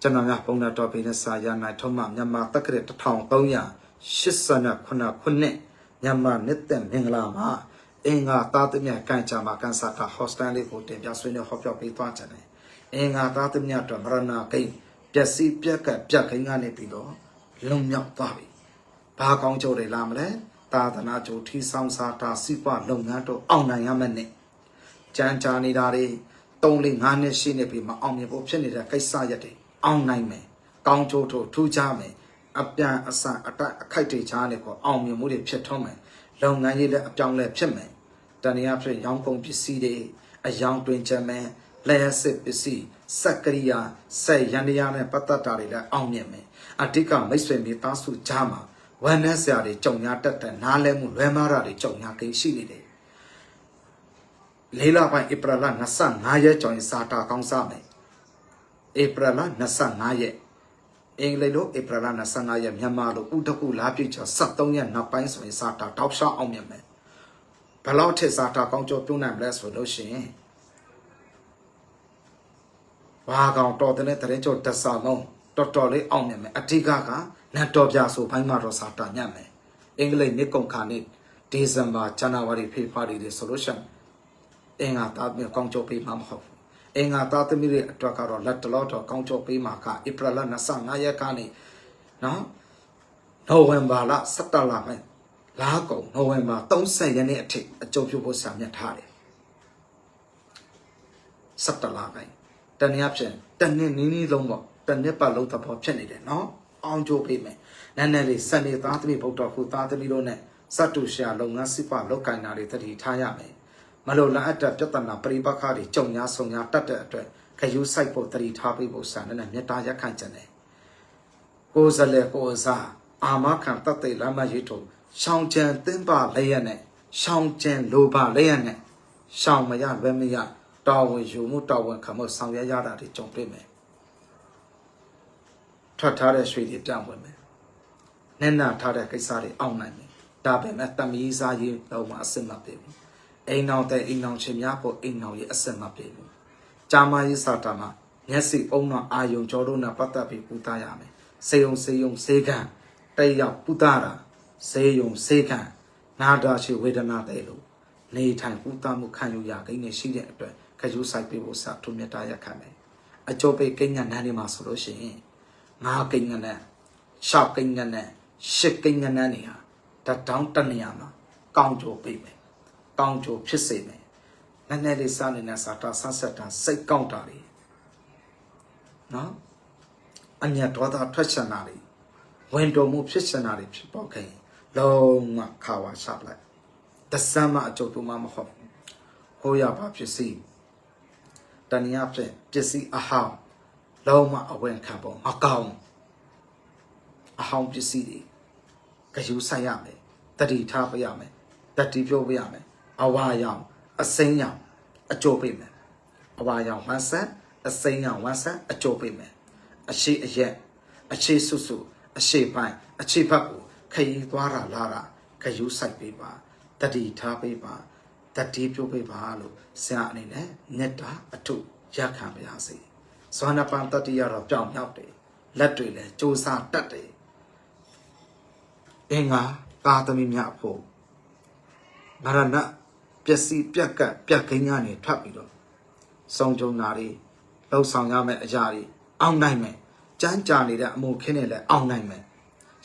ကျွန်တော်များပုံနာတော်ပေနဲ့စာရနိုင်ထုံးမှမြန်မာတက္ကရာ1389ခုနှစ်မြန်မာနှစ်သက်မင်္ဂလာမှာအင်္ဂါသားသမီးကန်ချာမှာကန်ဆာတာဟော့စတန်လေးကိုတင်ပြဆွေးနွေးဟောပြောပေးသွားကြတယ်။အင်္ဂါသားသမီးတို့မရဏကိန်းပျက်စီးပြက်ကပြက်ခိန်းကနေပြီးတော့လုံမြောက်သွားပြီ။ဘာကောင်းကြိုးတွေလာမလဲ။သာသနာကြိုးထီဆောင်စာတာစီးပွားလုပ်ငန်းတို့အောင်နိုင်ရမယ်နဲ့ကြမ်းကြာနေတာတွေ3 4 5နှစ်ရှိနေပြီမအောင်မြင်ဖို့ဖြစ်နေတဲ့ကိစ္စရက်တွေ အောင်နိုင်မယ်။ကောင်းကြိုးတို့ထူးခြားမယ်။အပြန်အဆန်အတက်အခိုက်တွေချားနေကိုအောင်မြင်မှုတွေဖြစ်ထွန်းမယ်။လုပ်ငန်းရေးလည်းအပြောင်းလဲဖြစ်မယ်။တဏှာဖြစ်ရောင်းကုန်ပစ္စည်းတွေအယောင်တွင်ချက်မယ်။လျှက်စစ်ပစ္စည်းစက်ကရိယာဆက်ရန်တရားနဲ့ပတ်သက်တာတွေလည်းအောင်မြင်မယ်။အဓိကမိတ်ဆွေမိသားစုကြားမှာဝမ်းနည်းစရာတွေကြုံရတတ်တဲ့နားလဲမှုလွဲမှားတာတွေကြုံရကိန်းရှိနေတယ်။လေးလပိုင်းဧပြီလ25ရက်ကျော်ရင်စာတာကောင်းစားမယ်။ ဧပြီလ25ရက်အင်္ဂလိပ်လိုဧပြီလ25ရက်မြန်မာလိုဥတကုလားပြည့်ချော73ရက်နောက်ပိုင်းဆိုရင်စာတာတောက်လျှောက်အောင်မြင်မယ်။ဘယ်လောက်ထက်စာတာကောင်းကျော်ပြုံးနိုင်မလဲဆိုလို့ရှိရင်ဘာကောင်တော်တဲ့တရင်ကျော်တဆာလုံးတော်တော်လေးအောင်မြင်မယ်အဓိကကနတ်တော်ပြဆိုဘိုင်းမှာတော့စာတာညံ့မယ်အင်္ဂလိပ်နှစ်ကုန်ခါနေ့ဒီဇင်ဘာဇန်နဝါရီဖေဖော်ဝါရီတွေဆိုလို့ရှိရင်အင်္ဂါသားမြေကောင်းကျော်ပေးမှာမဟုတ်ဘူး အင်္ဂါသားသမီးတွေအတွက်ကတော့လက်တလောတော့ကောင်းကျော်ပေးမှာကဧပြီလ25ရက်ကနေနော်နိုဝင်ဘာလ17လပိုင်းလာကုန်နိုဝင်ဘာ30ရက်နေ့အထိအကျုံးပြုဖို့စာမြတ်ထားတယ်17လပိုင်းတနည်းအားဖြင့်တနည်းနည်းနည်းလုံးပေါ့တနည်းပတ်လုံးသဘောဖြစ်နေတယ်နော်အောင်ကြိုးပေးမယ်နည်းနည်းလေးစနေသားသမီးဗုဒ္ဓခုသားသမီးတို့နဲ့စတုရှာလုပ်ငန်းစစ်ပလောက်ကင်တာတွေတတိထားရမယ် မလို့လာအပ်တဲ့ပြဿနာပရိပခါတွေကြုံများဆုံများတတ်တဲ့အတွက်ခယူးဆိုင်ဖို့တတိထားပေးဖို့စာနဲ့မြတ်တာရက်ခံကြတယ်ကိုယ်စလဲကိုယ်စားအာမခံတတ်တဲ့လမ်းမရေးထုတ်ရှောင်းကြံတင်းပါလည်းရနဲ့ရှောင်းကြံလိုပါလည်းရနဲ့ရှောင်းမရလွယ်မရတာဝန်ယူမှုတာဝန်ခံမှုဆောင်ရွက်ရတာတွေကြုံတွေ့မယ်ထွက်ထားတဲ့ရွှေတွေပြောင်းဝင်မယ်နက်နာထားတဲ့ကိစ္စတွေအောင်နိုင်မယ်ဒါပေမဲ့တမီးစားရေးတော့မှအစစ်မပြေဘူး အိမ်အောင်တဲ့အိမ်အောင်ချင်းများပေါ်အိမ်အောင်ရေးအစစ်မပြေဘူးကြာမရေးစာတာမှာမျက်စိအုံတော့အာယုံကြောတို့နဲ့ပတ်သက်ပြီးပူတာရမယ်စေယုံစေယုံစေကံတက်ရောက်ပူတာတာစေယုံစေကံနာတာရှိဝေဒနာတဲ့လို့နေထိုင်ပူတာမှုခံယူရကိန်းနဲ့ရှိတဲ့အတွက်ခရူးဆိုင်ပေးဖို့စာထုမြတ်တာရက်ခံတယ်အကျော်ပိတ်ကိန်းညာနန်းနေမှာဆိုလို့ရှိရင်ငါးကိန်းညာနဲ့ရှောက်ကိန်းညာနဲ့ရှစ်ကိန်းညာနဲ့နေဟာတတောင်းတနေရမှာကောင်းကြိုပေးမယ် ကောင်းကြိုဖြစ်စေမယ်နည်းနည်းလေးစားနေတဲ့စာတာဆန်းဆက်တာစိတ်ကောင်းတာတွေနော်အညတ်တော်တာထွက်ချင်တာတွေဝင်တော်မှုဖြစ်ချင်တာတွေဖြစ်ပေါ်ခဲ့ရင်လုံးဝခါဝါရှပ်လိုက်တစမ်းမအကျုပ်တို့မှမဟုတ်ဘူးဟိုရပါဖြစ်စီတဏှာဖြင့်ပစ္စည်းအဟောင်းလုံးဝအဝင်ခံပုံမကောင်းအဟောင်းပစ္စည်းတွေဂယူဆိုင်ရမယ်တတိထားပေးရမယ်တတိပြောပေးရမယ် အဝါရောင်အစိမ်းရောင်အကျိုးပေးမယ်အဝါရောင်ဝမ်းဆက်အစိမ်းရောင်ဝမ်းဆက်အကျိုးပေးမယ်အရှိအရက်အရှိဆုစုအရှိပိုင်းအရှိဘက်ကိုခရီးသွားတာလာတာဂယူဆိုင်ပေးပါတတိထားပေးပါတတိပြောပေးပါလို့ဆရာအနေနဲ့မေတ္တာအထုရခံပါရစေဇွမ်းနပန်တတိယတော့ပြောင်းမြောက်တယ်လက်တွေလည်းစူးစားတတ်တယ်အင်္ဂါကာသမီများဖို့မရဏ ပျက်စီးပြက်ကတ်ပြက်ခင်းကနေထွက်ပြီးတော့စုံကြုံတာတွေလှုပ်ဆောင်ရမယ့်အရာတွေအောင်နိုင်မယ်ကြမ်းကြာနေတဲ့အမှုခင်းတွေလည်းအောင်နိုင်မယ်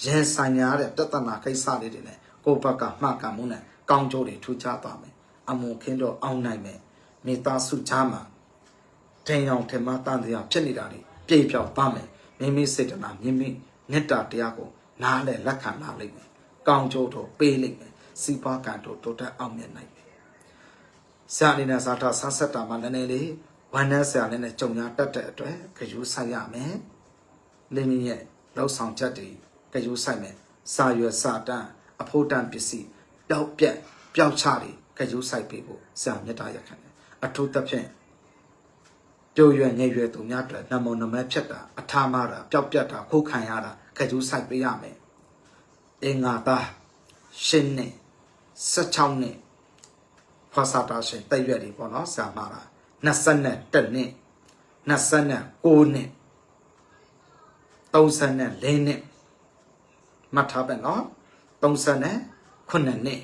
ရင်ဆိုင်ရတဲ့တသနာကိစ္စလေးတွေလည်းကိုယ့်ဘက်ကမှတ်ကမှုနဲ့ကောင်းကျိုးတွေထူးခြားသွားမယ်အမှုခင်းတော့အောင်နိုင်မယ်မိသားစုချားမှာတင်အောင်ထင်မှတန်တရားဖြစ်နေတာတွေပြေပြောက်သွားမယ်မိမိစေတနာမိမိမေတ္တာတရားကိုနားလဲလက်ခံလာလိမ့်မယ်ကောင်းကျိုးတော့ပေးလိမ့်မယ်စီးပွားကံတော့တိုးတက်အောင်မြင်နိုင်မယ် ဆရာအနေနဲ့စာထဆန်းဆက်တာမှလည်းနည်းနည်းလေးဝမ်းနည်းဆရာလည်းနဲ့ကြုံရတတ်တဲ့အတွက်ခရူးဆိုင်ရမယ်လင်းရဲ့လောက်ဆောင်ချက်တွေခရူးဆိုင်မယ်စာရွယ်စာတန်းအဖို့တန်းပစ္စည်းပျောက်ပြက်ပျောက်ချတွေခရူးဆိုင်ပေးဖို့ဆရာမြတ်တာရက်ခံတယ်အထူးသဖြင့်ပြိုရွယ်ငယ်ရွယ်သူများအတွက်နမောနမဲဖြစ်တာအထာမတာပျောက်ပြက်တာခိုးခံရတာခရူးဆိုင်ပေးရမယ်အင်္ဂါသားရှင်းနဲ့16နှ စ်ဖွာစာတာရှင်တက်ရွက်တွေပေါ့နော်ဆရာမတာ21နှစ်29နှစ်34နှစ်မှတ်ထားပဲနော်39နှစ်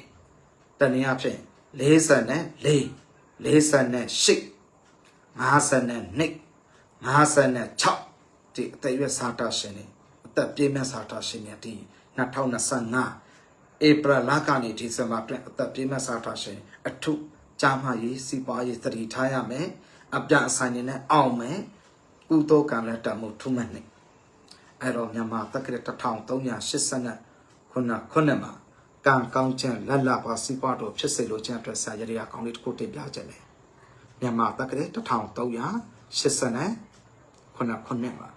တနည်းအားဖြင့်44 48 52 56ဒီအသက်အရွယ်စာတာရှင်တွေအသက်ပြည့်မဲ့စာတာရှင်တွေဒီ2025 ဧပြီလကနေဒီဇင်ဘာအတွင်းအသက်ပြည့်မဲ့စာတာရှင်အထုကြာမှရေးစီးပွားရေးသတိထားရမယ်အပြအဆိုင်နေနဲ့အောင်မယ်ကုသိုလ်ကံလည်းတမှုထုမှတ်နေအဲ့တော့မြန်မာတက္ကရာ1380ခုနခုနမှာကံကောင်းခြင်းလက်လပါစီးပွားတို့ဖြစ်စေလိုခြင်းအတွက်ဆရာရည်ရကောင်းလေးတစ်ခုတင်ပြခြင်းလေမြန်မာတက္ကရာ1380ခုနခုနမှာ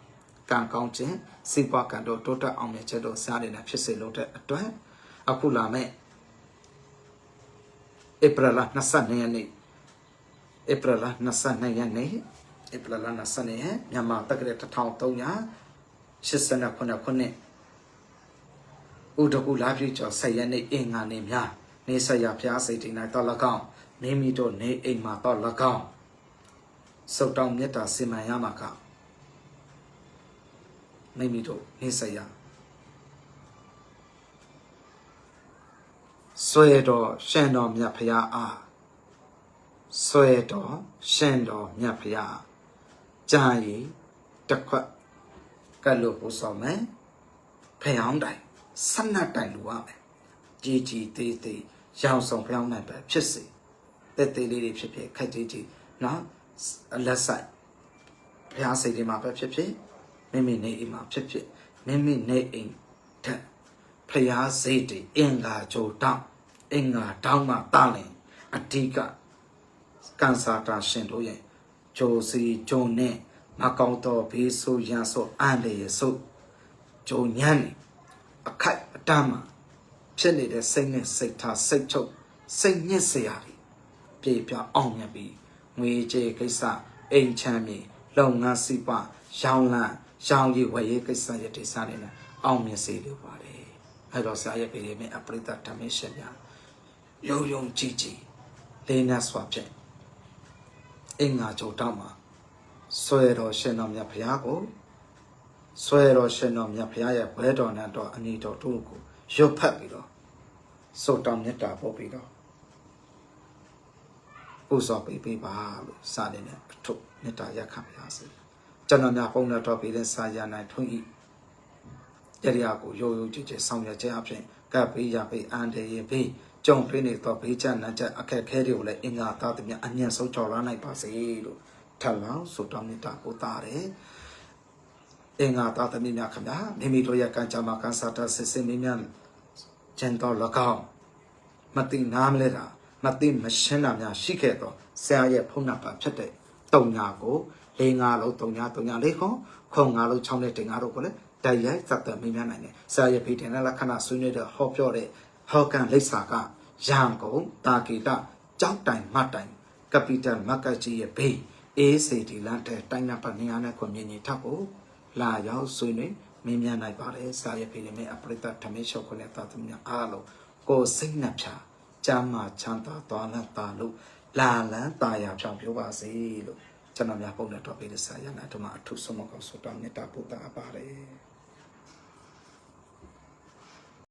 ကံကောင်းခြင်းစီးပွားကံတို့တိုးတက်အောင်မြင်ခြင်းတို့ဆရာတွေနဲ့ဖြစ်စေလိုတဲ့အတွက် အခုလာမဲ့ဧပြီလ22ရက်နေ့ဧပြီလ22ရက်နေ့ဧပြီလ22ရက်မြန်မာတက္ကရာ1389ခုနှစ်ဥဒကုလာပြည့်ကျော်ဆက်ရက်နေ့အင်္ဂါနေ့များနေဆက်ရဖျားစိတ်တိနိုင်တော်၎င်းမိမိတို့နေအိမ်မှာတော်၎င်းစုတ်တောင်းမြတ်တာစင်မှန်ရမှာကမိမိတို့နေဆက်ရ ဆွဲတော်ရှန်တော်မြတ်ဖျားအားဆွဲတော်ရှန်တော်မြတ်ဖျားကြာရီတစ်ခွက်ကတ်လို့ပို့ဆောင်မယ်ဖျောင်းတိုင်ဆနတ်တိုင်လိုရမယ်ကြီးကြီးသေးသေးရောင်ဆောင်ဖျောင်းနိုင်ပဲဖြစ်စေတက်သေးလေးတွေဖြစ်ဖြစ်ခက်ကြီးကြီးနော်အလက်ဆိုင်ဘုရားစိတ်တွေမှာပဲဖြစ်ဖြစ်မိမိနေအိမ်မှာဖြစ်ဖြစ်မိမိနေအိမ်ထက် ဖျားစိတ်တွေအင်္ဂါကြိုတောင်းအင်္ဂါတောင်းမှတာလင်အဓိကကန်ဆာတာရှင်တို့ရဲ့ဂျိုစီဂျုံနဲ့မကောင်းတော့ဘေးဆိုးရန်ဆိုးအန်လေဆိုးဂျုံညံ့နေအခိုက်အတမ်းမှာဖြစ်နေတဲ့စိတ်နဲ့စိတ်ထားစိတ်ချုပ်စိတ်ညစ်စရာတွေပြေပြအောင်မြတ်ပြီးငွေကြေးကိစ္စအိမ်ချမ်းမြေလုပ်ငန်းစီးပွားရောင်းလန်းရောင်းရည်ဝယ်ရေးကိစ္စရတဲ့စားနေနဲ့အောင်မြင်စေလိုပါတယ် အဲ့တော့ဆရာရဲ့ပြည်ရဲ့အပရိသတ်ဓမ္မရှင်များယုံယုံကြည်ကြည်လေးနတ်စွာဖြင့်အင်္ဂါကြိုတောင်းမှာဆွဲတော်ရှင်တော်မြတ်ဘုရားကိုဆွဲတော်ရှင်တော်မြတ်ဘုရားရဲ့ဘဲတော်နဲ့တော်အနီတော်တို့ကိုရွတ်ဖတ်ပြီးတော့စုတောင်းမြတ်တာပို့ပြီးတော့ပူဇော်ပေးပေးပါလို့စာနေနဲ့အထုမေတ္တာရက်ခံပါစေကျွန်တော်များပုံတော်တော်ပြီးတဲ့စာရနိုင်ထွန်းဤ ရရကိုရိုးရိုးကြည်ကြည်ဆောင်ရွက်ခြင်းအပြင်ကပ်ပေးရပေးအန်တရေပေးကြုံတွေ့နေတော့ဘေးချမ်းနဲ့ချက်အခက်ခဲတွေကိုလည်းအင်္ဂါသားသမီးအညံ့ဆုံးကြော်လာနိုင်ပါစေလို့ထပ်လောင်းဆုတောင်းမေတ္တာပို့တာတယ်အင်္ဂါသားသမီးများခင်ဗျာမိမိတို့ရဲ့ကံကြမ္မာကံစားတဆစ်စင်မိများကျန်တော်၎င်းမတိနာမလဲတာမတိမရှင်းတာများရှိခဲ့တော့ဆရာရဲ့ဖုန်းနံပါတ်ဖြစ်တဲ့တုံညာကို၄၅လုံးတုံညာတုံညာလေးခွန်ခုံ၅လုံး6နဲ့တင်၅တို့ကိုလည်း တိုက်ရိုက်စက်တမိများနိုင်တယ်ဆရာရဲ့ဗီဒီယိုနဲ့လက္ခဏာဆွေးနွေးတဲ့ဟောပြောတဲ့ဟောကန်လိပ်စာကရန်ကုန်တာဂီတကြောက်တိုင်မတ်တိုင်ကပီတယ်မက်ကကြီးရဲ့ဘေးအေးစေဒီလန်တဲ့တိုင်းနံပါတ်200နဲ့ခွန်မြင့်ကြီးထပ်ကိုလာရောက်ဆွေးနွေးမင်းများနိုင်ပါတယ်ဆရာရဲ့ဖေးနဲ့အပရိသတ်ဓမေရှောခွနဲ့တာသမီးအားလုံးကိုစိတ်နှဖြာကျမ်းမာချမ်းသာသွားလန်းတာလို့လာလန်းတာယာဖြောင်းပြောပါစေလို့ကျွန်တော်များပုံနဲ့တော့ပေးတဲ့ဆရာရနာတို့မှာအထုဆုံးမကောင်းဆိုတော့မေတ္တာပို့တာပါတယ်